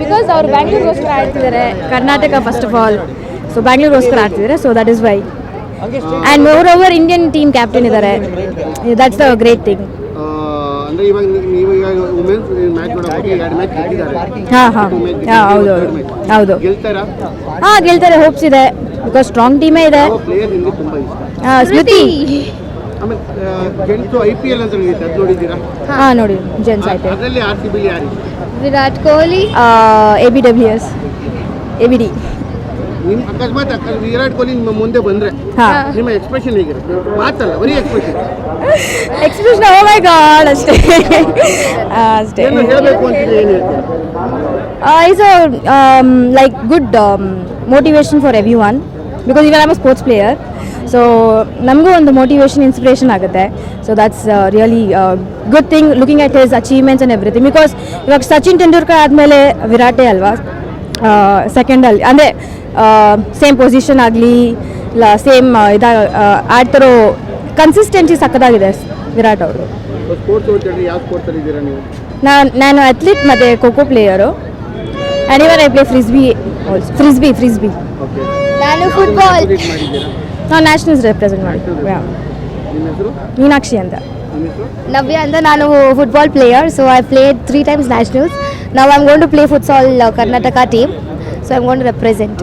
Because ಅವ್ರು ಬ್ಯಾಂಗ್ಳೂರ್ಗೋಸ್ಕರ ಆಡ್ತಿದ್ದಾರೆ Karnataka first of all so ಬ್ಯಾಂಗ್ಳೂರ್ಗೋಸ್ಕರ ಆಡ್ತಿದ್ದಾರೆ so that is why and moreover Indian team captain ಇದ್ದಾರೆ ದಟ್ಸ್ ದ ಗ್ರೇಟ್ ಥಿಂಗ್ ಆ, ಅಂದ್ರೆ ಇವಾಗ ನೀ- ನೀವು ಈಗ ವುಮೆನ್ಸ್ ಮ್ಯಾಚ್ ನೋಡೋಕೆ ಎರಡು ಮ್ಯಾಚ್ ಗೆದ್ದಿದ್ದಾರೆ ಹಾಂ ಹೌದು. ಹೌದು ಗೆಲ್ತಾರಾ ಹಾಂ ಗೆಲ್ತಾರೆ ಹೋಪ್ಸ್ ಇದೆ. ಬಿಕಾಸ್ ಸ್ಟ್ರಾಂಗ್ ಟೀಮೇ ಇದೆ. ಸ್ಮೃತಿ. ಆಮೇಲೆ ಜೆಂಟ್ಸ್ ಐ ಪಿ ಎಲ್ ಅಂತ ನಡೆಯುತ್ತೆ ಅದು ನೋಡಿದ್ದೀರಾ? ಹಾಂ ನೋಡಿ ಜೆಂಟ್ಸ್ ಆಯ್ತು ಅದರಲ್ಲಿ ಆರ್ ಸಿ ಬಿ ಯಾರು? Virat Kohli A B W S A B D ಅಕಸ್ಮಾತ್ ವಿರಾಟ್ ಕೊಹ್ಲಿ ನಿಮ್ಮ ಮುಂದೆ ಬಂದ್ರೆ ನಿಮ್ಮ ಎಕ್ಸ್ಪ್ರೆಷನ್ ಹೇಗಿರುತ್ತೆ ಮಾತಲ್ಲ ಬರೀ expression expression oh my god ಅಷ್ಟೇ. ಅಷ್ಟೇ. ಏನು ಹೇಳಬೇಕು ಅಂತಿದ್ರೆ ಏನು it's like good motivation for everyone because I am sports player so ನಮಗೂ ಒಂದು ಮೋಟಿವೇಶನ್ ಇನ್ಸ್ಪಿರೇಷನ್ ಆಗುತ್ತೆ. So that's really good thing looking at his achievements and everything because ಇವಾಗ ಸಚಿನ್ ತೆಂಡೂಲ್ಕರ್ ಆದಮೇಲೆ ವಿರಾಟೆ ಅಲ್ವಾ? ಸೆಕೆಂಡಲ್ಲಿ ಅಂದರೆ ಸೇಮ್ ಪೊಸಿಷನ್ ಆಗಲಿ ಇಲ್ಲ ಸೇಮ್ ಇದ ಆಡ್ತಿರೋ ಕನ್ಸಿಸ್ಟೆನ್ಸಿ ಸಕ್ಕದಾಗಿದೆ ವಿರಾಟ್ ಅವರು. ನಾನು ನಾನು ಅಥ್ಲೀಟ್ ಮತ್ತು kho kho player and even I play frisbee frisbee frisbee okay ನಾನು ಫುಟ್ಬಾಲ್ ನಾವು ನ್ಯಾಷನಲ್ಸ್ ರೆಪ್ರೆಸೆಂಟ್ ಮಾಡ್ತೀವಿ ನಿಮ್ಮ ಹೆಸರು? ಮೀನಾಕ್ಷಿ ಅಂತ. ನವ್ಯ ಅಂತ ನಾನು football player so I played three times nationals ನಾವು I'm gonna play futsal Karnataka team so I'm gonna represent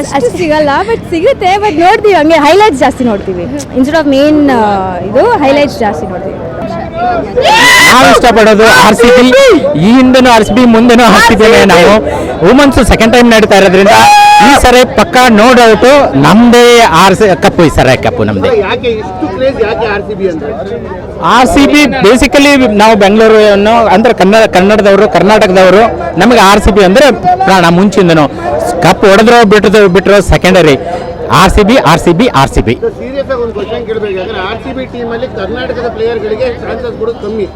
ಅಷ್ಟು ಸಿಗಲ್ಲ ಬಟ್ ಸಿಗುತ್ತೆ ಬಟ್ ನೋಡ್ತೀವಿ ಹಂಗೆ ಹೈಲೈಟ್ಸ್ ಜಾಸ್ತಿ ನೋಡ್ತೀವಿ. ಇನ್ಸ್ಟೆಡ್ ಆಫ್ ಮೇನ್ ಇದು ಹೈಲೈಟ್ಸ್ ಜಾಸ್ತಿ ನೋಡ್ತೀವಿ. ನಾವು ಇಷ್ಟಪಡೋದು ಆರ್ ಸಿ ಬಿ ಈ ಹಿಂದೆನೂ ಆರ್ ಸಿ ಬಿ ಮುಂದೆನೂ ಆರ್ ಸಿ ಬಿನೇ ನಾವು. ವುಮನ್ಸ್ ಸೆಕೆಂಡ್ ಟೈಮ್ ನಡೀತಾ ಇರೋದ್ರಿಂದ ಈ ಸರಿ ಪಕ್ಕ ನೋ ಡೌಟ್ ನಮ್ದೇ ಆರ್ ಸಿ ಕಪ್ಪು ಈ ಸರ ಕಪ್ಪು ನಮ್ದೇ. ಆರ್ ಸಿ ಬಿ ಬೇಸಿಕಲಿ ನಾವು ಬೆಂಗಳೂರು ಅಂದ್ರೆ ಕನ್ನಡ ಕನ್ನಡದವರು ಕರ್ನಾಟಕದವರು ನಮಗೆ ಆರ್ ಸಿ ಬಿ ಅಂದ್ರೆ ಪ್ರಾಣ ಮುಂಚಿಂದನು. ಕಪ್ ಹೊಡೆದ್ರೋ ಬಿಟ್ಟರು ಬಿಟ್ಟರು secondary R C B R C B R C B serious ಆಗಿ ಒಂದು ಕ್ವಶನ್ ಕೇಳಬೇಕಾದ್ರೆ ಆರ್ ಸಿ ಬಿ ಟೀಮ್ ಅಲ್ಲಿ ಕರ್ನಾಟಕದ ಪ್ಲೇಯರ್ಗಳಿಗೆ ಚಾನ್ಸಸ್ ಕೊಡೋದು ಕಮ್ಮಿ.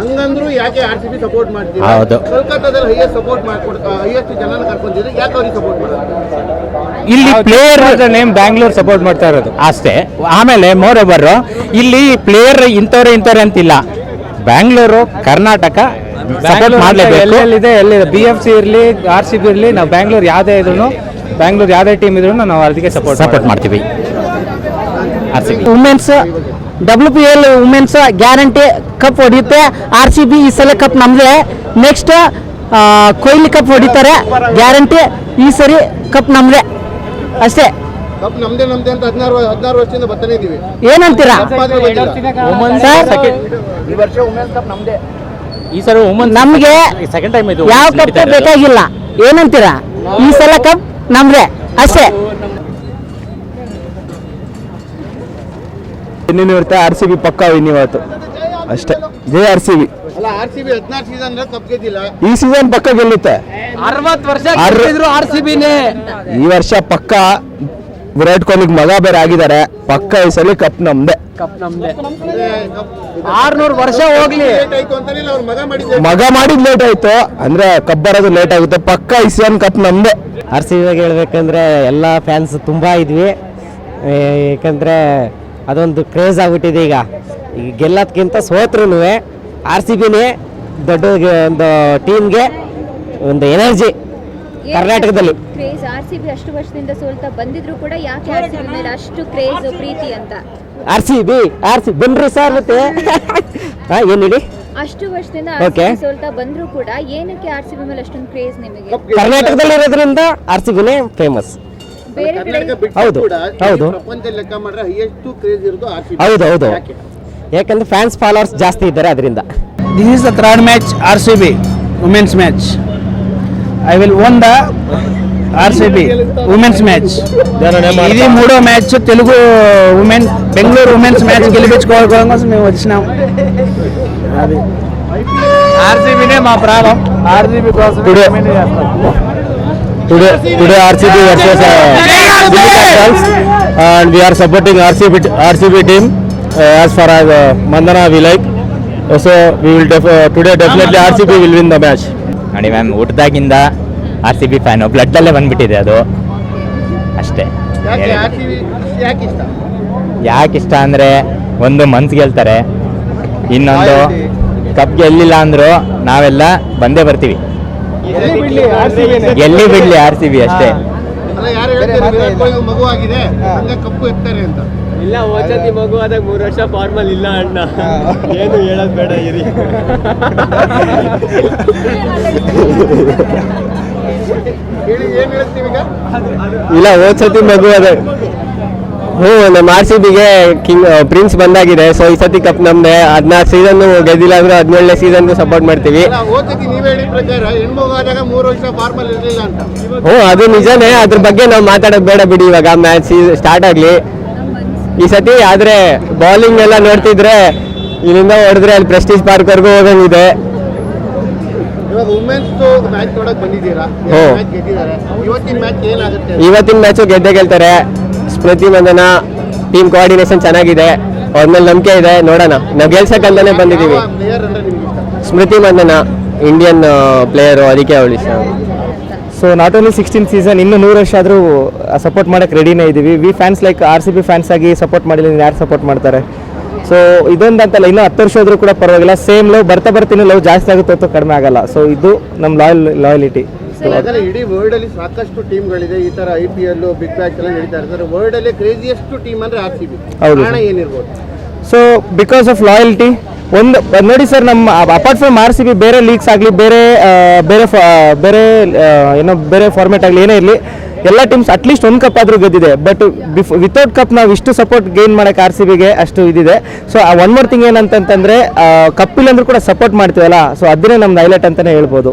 ಹಂಗಂದ್ರು ಯಾಕೆ ಆರ್ ಸಿ ಬಿ ಸಪೋರ್ಟ್ ಮಾಡ್ತೀರಾ ಹೌದು. ಕೋಲ್ಕತ್ತಾದಲ್ಲಿ ಹೈಯೆಸ್ಟ್ ಸಪೋರ್ಟ್ ಮಾಡ್ಕೊಡ್ ಹೈಯೆಸ್ಟ್ ಜನನ ಕರ್ಕೊಂಡಿದ್ರೆ ಯಾಕೆ ಅವ್ರಿಗೆ ಸಪೋರ್ಟ್ ಮಾಡೋದು ಇಲ್ಲಿ ಪ್ಲೇಯರ್ ನೇಮ್ ಬ್ಯಾಂಗ್ಳೂರ್ ಸಪೋರ್ಟ್ ಮಾಡ್ತಾ ಇರೋದು. ಅಷ್ಟೇ. ಆಮೇಲೆ ಮೋರ್ ಓವರ್ ಇಲ್ಲಿ ಪ್ಲೇಯರ್ ಇಂಥವ್ರೆ ಇಂಥವ್ರೆ ಅಂತಿಲ್ಲ. ಬ್ಯಾಂಗ್ಳೂರು ಕರ್ನಾಟಕ ಸಪೋರ್ಟ್ ಮಾಡಲೇಬೇಕು. ಎಲ್ಲಿದೆ? ಎಲ್ಲಿದೆ? ಬಿ ಎಫ್ ಸಿ ಇರಲಿ ಆರ್ ಸಿ ಬಿ ಇರಲಿ ನಾವು ಬ್ಯಾಂಗ್ಳೂರ್ ಯಾವುದೇ ಇದ್ರು ಬ್ಯಾಂಗ್ಳೂರ್ ಯಾವುದೇ ಟೀಮ್ ಇದ್ರು ನಾವು ಅದಕ್ಕೆ ಸಪೋರ್ಟ್ ಸಪೋರ್ಟ್ ಮಾಡ್ತೀವಿ. R C B women's W P L women's guarantee cup ಹೊಡೆಯುತ್ತೆ. R C B ಈ ಸಲ ಕಪ್ ನಮ್ಮದೇ ನೆಕ್ಸ್ಟ್ ಕೊಹ್ಲಿ ಕಪ್ ಹೊಡಿತಾರೆ. ಗ್ಯಾರಂಟಿ ಈ ಸರಿ ಕಪ್ ನಮ್ಮದೇ ಅಷ್ಟೇ. ಕಪ್ ನಮ್ದೇ ನಮ್ದೇ ಅಂತ ಹದಿನಾರು ಹದಿನಾರು ವರ್ಷದಿಂದ ಬರ್ತಾನೆ ಇದೀವಿ. ಏನಂತೀರಾ? ಈ ವರ್ಷ ವುಮೆನ್ಸ್ ಕಪ್ ನಮ್ದೇ. ಈ ಸರಿ ವುಮೆನ್ ನಮಗೆ ಸೆಕೆಂಡ್ ಟೈಮ್ ಇದು ಯಾವ ಕಪ್ ಬೇಕಾಗಿಲ್ಲ. ಏನಂತೀರಾ? ಈ ಸಲ ಕಪ್ ನಮ್ಮದೇ ಅಷ್ಟೇ. ಇನ್ನೇನು ಇರುತ್ತೆ? ಆರ್ ಸಿ ಬಿ ಪಕ್ಕ ಇನ್ನಿವತ್ತು? ಇವತ್ತು ಅಷ್ಟೇ. ಜೈ ಆರ್ ಸಿ ಬಿ ಅಲ್ಲ ಆರ್ ಸಿ ಬಿ ಹದಿನಾರು ಸೀಸನ್ ಈ ಸೀಸನ್ ಪಕ್ಕ ಗೆಲ್ಲುತ್ತೆ. ಅರವತ್ತು ವರ್ಷ ಆರ್ ಸಿ ಬಿನೇ ಈ ವರ್ಷ ಪಕ್ಕ ವಿರಾಟ್ ಕೊಹ್ಲಿ ಮಗ ಬೇರೆ ಆಗಿದ್ದಾರೆ. ಪಕ್ಕ ಈ ಸಲ ಕಪ್ ನಮ್ದೆ. ಕಪ್ ನಮ್ದೇ. ಆರ್ನೂರು ವರ್ಷ ಹೋಗ್ಲಿ. ಮಗ ಮಾಡಿದ್ ಲೇಟ್ ಆಯ್ತು. ಅಂದ್ರೆ ಕಪ್ ಬರೋದು ಲೇಟ್ ಆಗುತ್ತೆ. ಪಕ್ಕ ಇಸಿಯನ್ ಕಪ್ ನಮ್ದೆ. ಆರ್ ಸಿ ಬಿಗೆ ಹೇಳ್ಬೇಕಂದ್ರೆ ಎಲ್ಲ ಫ್ಯಾನ್ಸ್ ತುಂಬಾ ಇದ್ವಿ. ಯಾಕಂದ್ರೆ ಏಕೆಂದ್ರೆ ಅದೊಂದು ಕ್ರೇಜ್ ಆಗ್ಬಿಟ್ಟಿದೆ ಈಗ. ಈಗ ಗೆಲ್ಲೋದ್ಕಿಂತ ಸೋತ್ರೂ ಆರ್ ಸಿ ಬಿನೇ ದೊಡ್ಡ ಒಂದು ಟೀಮ್ಗೆ ಒಂದು ಎನರ್ಜಿ ಕರ್ನಾಟಕದಲ್ಲಿ ಕ್ರೇಜ್ ಆರ್ ಸಿ ಬಿ ಅಷ್ಟು ವರ್ಷದಿಂದ ಸೋಲ್ತಾ ಬಂದಿದ್ರು ಕೂಡ ಯಾಕೆ ಆರ್ ಸಿ ಬಿ ಮೇಲೆ ಅಷ್ಟು ಕ್ರೇಜ್ ಪ್ರೀತಿ ಅಂತ R C B R C ಬನ್ರಿ ಸರ್ ಮತ್ತೆ ಹಾಂ ಏನು ಹೇಳಿ ಅಷ್ಟು ವರ್ಷದಿಂದ ಓಕೆ RCB ಸೋಲ್ತಾ ಬಂದ್ರು ಕೂಡ ಏನಕ್ಕೆ ಆರ್ ಸಿ ಬಿ ಮೇಲೆ ಅಷ್ಟೊಂದು ಕ್ರೇಜ್ ನಿಮಗೆ ಕರ್ನಾಟಕದಲ್ಲಿ ಇರೋದ್ರಿಂದ ಆರ್ ಸಿ ಬಿನೇ ಫೇಮಸ್ ಬೇರೆ ಕಡೆ ಕರ್ನಾಟಕ ಬಿಟ್ಟು ಹೌದು, ಕೂಡ ಹೌದು. ಪ್ರಪಂಚದಲ್ಲಿ ಲೆಕ್ಕ ಮಾಡಿದ್ರೆ ಹೈಯೆಸ್ಟ್ ಕ್ರೇಜ್ ಇರೋದು ಆರ್ ಸಿ ಬಿ ಹೌದು ಹೌದು ಯಾಕೆ ಯಾಕಂದ್ರೆ ಫ್ಯಾನ್ಸ್ ಫಾಲೋವರ್ಸ್ ಜಾಸ್ತಿ ಇದ್ದಾರೆ ಅದರಿಂದ This is the third match RCB women's match. I will own the RCB women's match ఇది మూడో match Telugu women Bengaluru women's match గెలిపించుకోవడం కోసం మేము వచ్చినాం. అది. ఆర్సీబీనే మా ప్రాణం. ఆర్సీబీ కోసం today today RCB versus and we're supporting RCB RCB team as far as Mandhana we like so we will today definitely RCB will win the match ನೋಡಿ ma'am ಹುಟ್ದಾಗಿಂದ ಆರ್ ಸಿ ಬಿ ಫ್ಯಾನು ಬ್ಲಡ್ಡಲ್ಲೇ ಬಂದ್ಬಿಟ್ಟಿದೆ ಅದು. ಅಷ್ಟೇ. ಯಾಕೆ ಇಷ್ಟ? ಅಂದರೆ ಒಂದು ಮನ್ಸ್ ಗೆಲ್ತಾರೆ. ಇನ್ನೊಂದು ಕಪ್ ಗೆಲ್ಲಿಲ್ಲ ಅಂದ್ರು ನಾವೆಲ್ಲ ಬಂದೇ ಬರ್ತೀವಿ. ಎಲ್ಲಿ ಬಿಡ್ಲಿ ಆರ್ ಸಿ ಬಿ ಅಷ್ಟೇ. ಅಲ್ಲ ಯಾರು ಹೇಳ್ತಾರೆ ವಿರಾಟ್ ಕೊಹ್ಲಿ ಮಗು ಆಗಿದೆ ಕಪ್ಪು ಎತ್ತಾರೆ ಅಂತ. ಇಲ್ಲ ಓಚತಿ ಮಗು ಆದಾಗ ಮೂರು ವರ್ಷ ಫಾರ್ಮಲ್ ಇಲ್ಲ ಅಣ್ಣ. ಏನು ಹೇಳೋದು ಬೇಡ ಇರಿ. ಹೇಳಿ ಏನ್ ಹೇಳ್ತೀವಿ ಈಗ? ಇಲ್ಲ ಓದ್ಸತಿ ಮಗು ಅದೇ ಹ್ಞೂ ನಮ್ಮ ಆರ್ ಸಿ ಬಿಗೆ ಕಿಂಗ್ ಪ್ರಿನ್ಸ್ ಬಂದಾಗಿದೆ. ಸೊ ಈ ಸತಿ ಕಪ್ ನಮ್ದೆ. ಹದಿನಾರು ಸೀಸನ್ ಗೆದ್ದಿಲ್ಲ ಅಂದ್ರೆ ಹದಿನೇಳನೇ ಸೀಸನ್ಗೂ ಸಪೋರ್ಟ್ ಮಾಡ್ತೀವಿ. ಹ್ಞೂ ಅದು ನಿಜನೇ. ಅದ್ರ ಬಗ್ಗೆ ನಾವು ಮಾತಾಡೋದು ಬೇಡ ಬಿಡಿ. ಇವಾಗ ಮ್ಯಾಚ್ ಸ್ಟಾರ್ಟ್ ಆಗಲಿ. ಈ ಸತಿ ಆದರೆ ಬೌಲಿಂಗ್ ಎಲ್ಲ ನೋಡ್ತಿದ್ರೆ ಇಲ್ಲಿಂದ ಹೊಡೆದ್ರೆ ಅಲ್ಲಿ ಪ್ರೆಸ್ಟೀಜ್ ಪಾರ್ಕ್ವರೆಗೂ ಹೋಗಂಗಿದೆ ಇವತ್ತಿನ ಮ್ಯಾಚು ಗೆದ್ದೆ ಗೆಲ್ತಾರೆ. ಸ್ಮೃತಿ ಮಂದನ ಟೀಮ್ ಕೋಆರ್ಡಿನೇಷನ್ ಚೆನ್ನಾಗಿದೆ. ಅವ್ರ ಮೇಲೆ ನಂಬಿಕೆ ಇದೆ. ನೋಡೋಣ. ನಾವು ಗೆಲ್ಸಕ್ಕಂತಾನೆ ಬಂದಿದ್ದೀವಿ. ಸ್ಮೃತಿ ಮಂದನ ಇಂಡಿಯನ್ ಪ್ಲೇಯರು ಅದಕ್ಕೆ ಅವಳು ಇಷ್ಟ. So not only sixteen season ಇನ್ನೂ ನೂರು ವರ್ಷ ಆದರೂ ಸಪೋರ್ಟ್ ಮಾಡೋಕ್ಕೆ ರೆಡಿನೇ ಇದ್ದೀವಿ we fans like R C B fans ಆಗಿ ಸಪೋರ್ಟ್ ಮಾಡಿಲ್ಲ ಯಾರು ಸಪೋರ್ಟ್ ಮಾಡ್ತಾರೆ? ಸೊ ಇದೊಂದು ಅಂತಲ್ಲ ಇನ್ನೂ ಹತ್ತು ವರ್ಷ ಆದರೂ ಕೂಡ ಪರವಾಗಿಲ್ಲ. ಸೇಮ್ ಲವ್ ಬರ್ತಾ ಬರ್ತೀನಿ ಲವ್ ಜಾಸ್ತಿ ಆಗುತ್ತೆ ಅಥವಾ ಕಡಿಮೆ ಆಗಲ್ಲ. ಸೊ ಇದು ನಮ್ಮ ಲಾಯಲ್ ಲಾಯಲಿಟಿ ಯಾಕಂದ್ರೆ ಇಡೀ ವರ್ಲ್ಡ್ ಅಲ್ಲಿ ಸಾಕಷ್ಟು ಟೀಮ್ಗಳಿದೆ ಈ ತರ I P L big bash ಎಲ್ಲ ನಡೀತಾ ಇರ್ತಾರೆ ವರ್ಲ್ಡ್ ಅಲ್ಲಿ ಕ್ರೇಜಿಯಸ್ಟ್ ಟೀಮ್ ಅಂದ್ರೆ ಆರ್ ಸಿ ಬಿ. ಕಾರಣ ಏನಿರ್ಬೋದು? ಸೊ ಬಿಕಾಸ್ ಆಫ್ ಲಾಯಲ್ಟಿ ಒಂದು ನೋಡಿ ಸರ್ ನಮ್ಮ apart from R C B ಬೇರೆ ಲೀಗ್ಸ್ ಆಗಲಿ ಬೇರೆ ಬೇರೆ ಫ- ಬೇರೆ ಏನೋ ಬೇರೆ ಫಾರ್ಮೆಟ್ ಆಗಲಿ ಏನೇ ಇರಲಿ ಎಲ್ಲ ಟೀಮ್ಸ್ ಅಟ್ಲೀಸ್ಟ್ ಒಂದು ಕಪ್ ಆದರೂ ಗೆದ್ದಿದೆ. ಬಟ್ ಬಿಫ್ ವಿತೌಟ್ ಕಪ್ ನಾವು ಇಷ್ಟು ಸಪೋರ್ಟ್ ಗೇನ್ ಮಾಡೋಕ್ಕೆ ಆರ್ ಸಿ ಬಿಗೆ ಅಷ್ಟು ಇದಿದೆ. ಸೊ ಆ ಒನ್ ಮೋರ್ ಥಿಂಗ್ ಏನಂತಂತಂದರೆ ಕಪ್ ಇಲ್ಲಂದ್ರೂ ಕೂಡ ಸಪೋರ್ಟ್ ಮಾಡ್ತೀವಲ್ಲ? ಸೊ ಅದನ್ನೇ ನಮ್ದು ಹೈಲೈಟ್ ಅಂತಲೇ ಹೇಳ್ಬೋದು.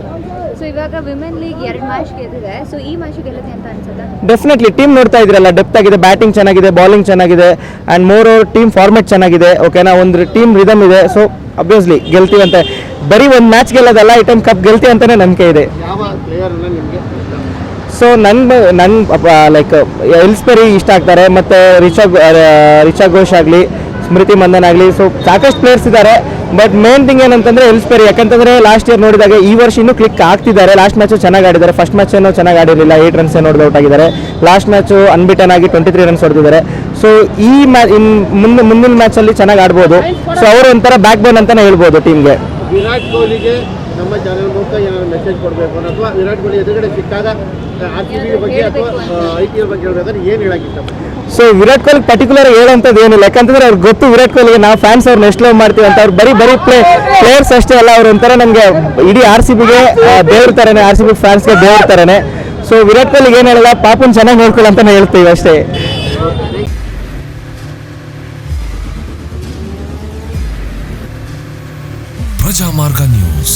ಸೊ ಇವಾಗ ವಿಮೆನ್ ಎರಡು ಮ್ಯಾಚ್ ಗೆದ್ದಿದೆ. ಸೊ ಈ ಮ್ಯಾಚ್ ಗೆಲ್ಲುತ್ತೆ ಅಂತ ಅನ್ಸುತ್ತಾ? ಡೆಫಿನೆಟ್ಲಿ ಟೀಮ್ ನೋಡ್ತಾ ಇದ್ರಲ್ಲ ಡೆಪ್ತ್ ಆಗಿದೆ ಬ್ಯಾಟಿಂಗ್ ಚೆನ್ನಾಗಿದೆ ಬೌಲಿಂಗ್ ಚೆನ್ನಾಗಿದೆ and more over team format ಚೆನ್ನಾಗಿದೆ ಓಕೆನಾ ಒಂದು ಟೀಮ್ ರಿದಮ್ ಇದೆ. ಸೊ ಅಬ್ವಿಯಸ್ಲಿ ಗೆಲ್ತೀವಂತೆ. ಅಂತ ಬರೀ ಒಂದು ಮ್ಯಾಚ್ ಗೆಲ್ಲೋದಲ್ಲ ಈ ಟೈಮ್ ಕಪ್ ಗೆಲ್ತಿ ಅಂತಲೇ ನಂಬಿಕೆ ಇದೆ. ಯಾವ ಪ್ಲೇಯರ್ ಅನ್ನ ನಿಮ್ಗೆ ಇಷ್ಟ? ಸೊ ನನ್ನ ನನ್ನ ಲೈಕ್ ಎಲ್ಸ್ಪೆರಿ ಇಷ್ಟ ಆಗ್ತಾರೆ ಮತ್ತು ರಿಷಬ್ ರಿಷಾ ಘೋಷ್ ಆಗಲಿ ಸ್ಮೃತಿ ಮಂದನ್ ಆಗಲಿ ಸೊ ಸಾಕಷ್ಟು ಪ್ಲೇಯರ್ಸ್ ಇದ್ದಾರೆ. ಬಟ್ ಮೇನ್ ಥಿಂಗ್ ಏನಂತಂದ್ರೆ ಎಲ್ಸ್ಪೇರಿ ಯಾಕಂತಂದ್ರೆ ಲಾಸ್ಟ್ ಇಯರ್ ನೋಡಿದಾಗ ಈ ವರ್ಷ ಇನ್ನೂ ಕ್ಲಿಕ್ ಆಗ್ತಿದ್ದಾರೆ. ಲಾಸ್ಟ್ ಮ್ಯಾಚು ಚೆನ್ನಾಗಿ ಆಡಿದ್ದಾರೆ. ಫಸ್ಟ್ ಮ್ಯಾಚ್ ಏನೋ ಚೆನ್ನಾಗಿ ಆಡಿರಲಿಲ್ಲ. ಏಟ್ ರನ್ಸ್ ಏನೋ ಔಟ್ ಆಗಿದ್ದಾರೆ. ಲಾಸ್ಟ್ ಮ್ಯಾಚು ಅನ್ಬಿಟನ್ ಆಗಿ ಟ್ವೆಂಟಿ ತ್ರೀ ರನ್ಸ್ ಹೊಡೆದಿದ್ದಾರೆ. ಸೊ ಈ ಮ್ಯಾಚ್ ಇನ್ ಮುಂದೆ, ಮುಂದಿನ ಮ್ಯಾಚಲ್ಲಿ ಚೆನ್ನಾಗಿ ಆಡ್ಬೋದು. ಸೊ ಅವರು ಒಂಥರ ಬ್ಯಾಕ್ ಬೋನ್ ಅಂತಲೇ ಹೇಳ್ಬೋದು ಟೀಮ್ಗೆ ವಿರಾಟ್ ಕೊಹ್ಲಿಗೆ ನಮ್ಮ ಚಾನೆಲ್ ಮೂಲಕ ಏನಾದ್ರು ಮೆಸೇಜ್ ಕೊಡಬೇಕು ಅಥವಾ ವಿರಾಟ್ ಕೊಹ್ಲಿ ಎದುರುಗಡೆ ಸಿಕ್ಕಾಗ ಆರ್ ಸಿ ಬಿ ಬಗ್ಗೆ ಅಥವಾ ಐ ಪಿ ಎಲ್ ಬಗ್ಗೆ ಹೇಳ್ಬೇಕಾದ್ರೆ ಏನು ಹೇಳಕ್ ಇಷ್ಟಪಡ್ತೀನಿ ಸೊ ವಿರಾಟ್ ಕೊಹ್ಲಿ ಪರ್ಟಿಕ್ಯುಲರ್ ಹೇಳುವಂಥದ್ದು ಏನಿಲ್ಲ. ಯಾಕಂತಂದ್ರೆ ಅವ್ರಿಗೆ ಗೊತ್ತು ವಿರಾಟ್ ಕೊಹ್ಲಿಗೆ ನಾವು ಫ್ಯಾನ್ಸ್ ಅವ್ರನ್ನ ಎಷ್ಟು ಲವ್ ಮಾಡ್ತೀವಿ ಅಂತ. ಅವ್ರು ಬರೀ ಬರೀ ಪ್ಲೇ ಪ್ಲೇಯರ್ಸ್ ಅಷ್ಟೇ ಅಲ್ಲ ಅವ್ರ ಒಂಥರ ನಮಗೆ ಇಡೀ ಆರ್ ಸಿ ಬಿಗೆ ದೇವ್ರ ಥರನೇ ಆರ್ ಸಿ ಬಿ ಫ್ಯಾನ್ಸ್ಗೆ ದೇವ್ರ ಥರನೇ ಸೊ ವಿರಾಟ್ ಕೊಹ್ಲಿ ಏನು ಹೇಳಲ್ಲ ಪಾಪನ್ ಚೆನ್ನಾಗಿ ನೋಡ್ಕೊಳ್ಳಿ ಅಂತಾನೆ ಹೇಳ್ತೀವಿ ಅಷ್ಟೇ. ಪ್ರಜಾಮಾರ್ಗ ನ್ಯೂಸ್.